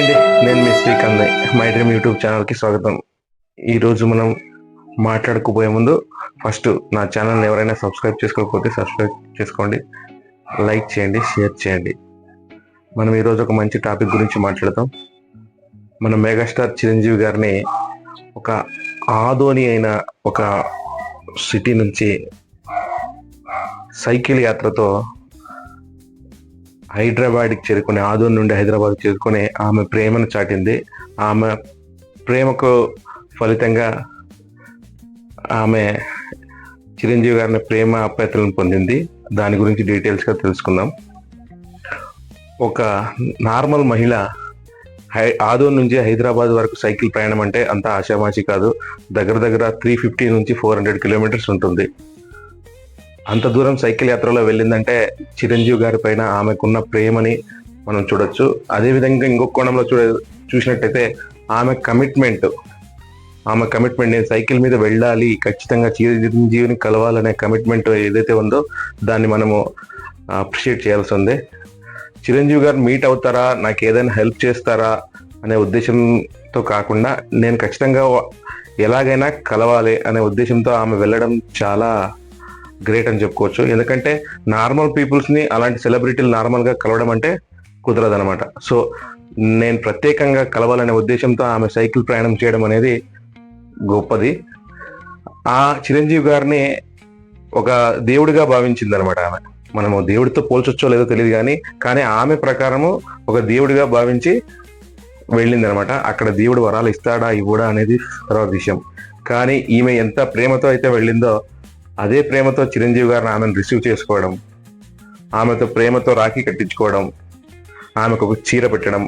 అండి. నేను మీ శ్రీకాంత్. మై డ్రీమ్ యూట్యూబ్ ఛానల్కి స్వాగతం. ఈరోజు మనం మాట్లాడుకోబోయే ముందు ఫస్ట్ నా ఛానల్ని ఎవరైనా సబ్స్క్రైబ్ చేసుకోకపోతే సబ్స్క్రైబ్ చేసుకోండి. లైక్ చేయండి షేర్ చేయండి. మనం ఈరోజు ఒక మంచి టాపిక్ గురించి మాట్లాడతాం. మన మెగాస్టార్ చిరంజీవి గారిని ఒక ఆదోని అయిన ఒక సిటీ నుంచి సైకిల్ యాత్రతో హైదరాబాద్కి చేరుకునే ఆదూరు నుండి హైదరాబాద్ చేరుకునే ఆమె ప్రేమను చాటింది. ఆమె ప్రేమకు ఫలితంగా ఆమె చిరంజీవి గారిని ప్రేమ అప్యతలను పొందింది. దాని గురించి డీటెయిల్స్గా తెలుసుకుందాం. ఒక నార్మల్ మహిళ హై ఆదూరు నుంచి హైదరాబాద్ వరకు సైకిల్ ప్రయాణం అంటే అంత ఆశామాషి కాదు. దగ్గర దగ్గర త్రీ ఫిఫ్టీ నుంచి ఫోర్ హండ్రెడ్ కిలోమీటర్స్ ఉంటుంది. అంత దూరం సైకిల్ యాత్రలో వెళ్ళిందంటే చిరంజీవి గారి పైన ఆమెకున్న ప్రేమని మనం చూడొచ్చు. అదేవిధంగా ఇంకొక కోణంలో చూడ చూసినట్టయితే ఆమె కమిట్మెంట్ ఆమె కమిట్మెంట్ నేను సైకిల్ మీద వెళ్ళాలి ఖచ్చితంగా చిరంజీవిని కలవాలనే కమిట్మెంట్ ఏదైతే ఉందో దాన్ని మనము అప్రిషియేట్ చేయాల్సి ఉంది. చిరంజీవి గారు మీట్ అవుతారా నాకు ఏదైనా హెల్ప్ చేస్తారా అనే ఉద్దేశంతో కాకుండా నేను ఖచ్చితంగా ఎలాగైనా కలవాలి అనే ఉద్దేశంతో ఆమె వెళ్ళడం చాలా గ్రేట్ అని చెప్పుకోవచ్చు. ఎందుకంటే నార్మల్ పీపుల్స్ని అలాంటి సెలబ్రిటీలు నార్మల్గా కలవడం అంటే కుదరదు అనమాట సో నేను ప్రత్యేకంగా కలవాలనే ఉద్దేశంతో ఆమె సైకిల్ ప్రయాణం చేయడం అనేది గొప్పది. ఆ చిరంజీవి గారిని ఒక దేవుడిగా భావించింది అనమాట ఆమె. మనము దేవుడితో పోల్చొచ్చో లేదో తెలియదు కానీ కానీ ఆమె ప్రకారము ఒక దేవుడిగా భావించి వెళ్ళింది అనమాట అక్కడ దేవుడు వరాలు ఇస్తాడా ఇవ్వడా అనేది తర్వాత విషయం. కానీ ఈమె ఎంత ప్రేమతో అయితే వెళ్ళిందో అదే ప్రేమతో చిరంజీవి గారిని ఆమెను రిసీవ్ చేసుకోవడం ఆమెతో ప్రేమతో రాఖీ కట్టించుకోవడం ఆమెకు ఒక చీర పెట్టడం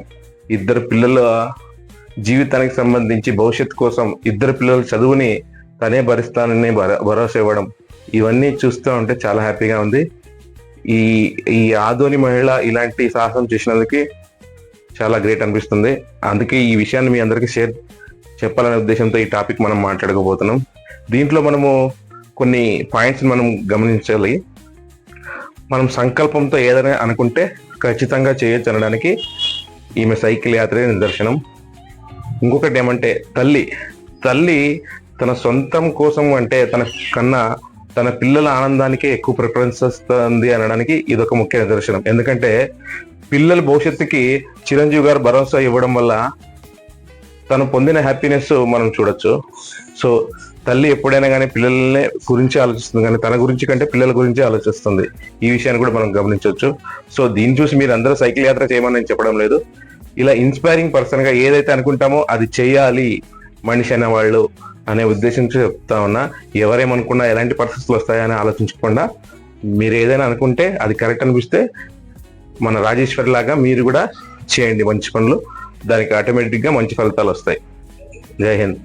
ఇద్దరు పిల్లల జీవితానికి సంబంధించి భవిష్యత్తు కోసం ఇద్దరు పిల్లల చదువుని తనే భరిస్తానని భర- భరోసా ఇవ్వడం ఇవన్నీ చూస్తూ ఉంటే చాలా హ్యాపీగా ఉంది. ఈ ఈ ఆధోని మహిళ ఇలాంటి సాహసం చేసినందుకు చాలా గ్రేట్ అనిపిస్తుంది. అందుకే ఈ విషయాన్ని మీ అందరికీ షేర్ చెప్పాలనే ఉద్దేశంతో ఈ టాపిక్ మనం మాట్లాడుకోబోతున్నాం దీంట్లో మనము కొన్ని పాయింట్స్ మనం గమనించాలి. మనం సంకల్పంతో ఏదైనా అనుకుంటే ఖచ్చితంగా చేయొచ్చు అనడానికి ఈమె సైకిల్ యాత్రే నిదర్శనం. ఇంకొకటి ఏమంటే తల్లి తల్లి తన సొంతం కోసం అంటే తన కన్నా తన పిల్లల ఆనందానికే ఎక్కువ ప్రిఫరెన్స్ వస్తుంది అనడానికి ఇది ఒక ముఖ్య నిదర్శనం. ఎందుకంటే పిల్లల భవిష్యత్తుకి చిరంజీవి గారు భరోసా ఇవ్వడం వల్ల తను పొందిన హ్యాపీనెస్ మనం చూడొచ్చు. సో తల్లి ఎప్పుడైనా కానీ పిల్లల్ని గురించి ఆలోచిస్తుంది కానీ తన గురించి కంటే పిల్లల గురించి ఆలోచిస్తుంది. ఈ విషయాన్ని కూడా మనం గమనించవచ్చు. సో దీన్ని చూసి మీరు అందరూ సైకిల్ యాత్ర చేయమని నేను చెప్పడం లేదు. ఇలా ఇన్స్పైరింగ్ పర్సన్గా ఏదైతే అనుకుంటామో అది చేయాలి మనిషి అనే వాళ్ళు అనే ఉద్దేశం చెప్తా ఉన్నా ఎవరేమనుకున్నా ఎలాంటి పరిస్థితులు వస్తాయని ఆలోచించకుండా మీరు ఏదైనా అనుకుంటే అది కరెక్ట్ అనిపిస్తే మన రాజేశ్వరి లాగా మీరు కూడా చేయండి మంచి పనులు. దానికి ఆటోమేటిక్గా మంచి ఫలితాలు వస్తాయి. జై హింద్.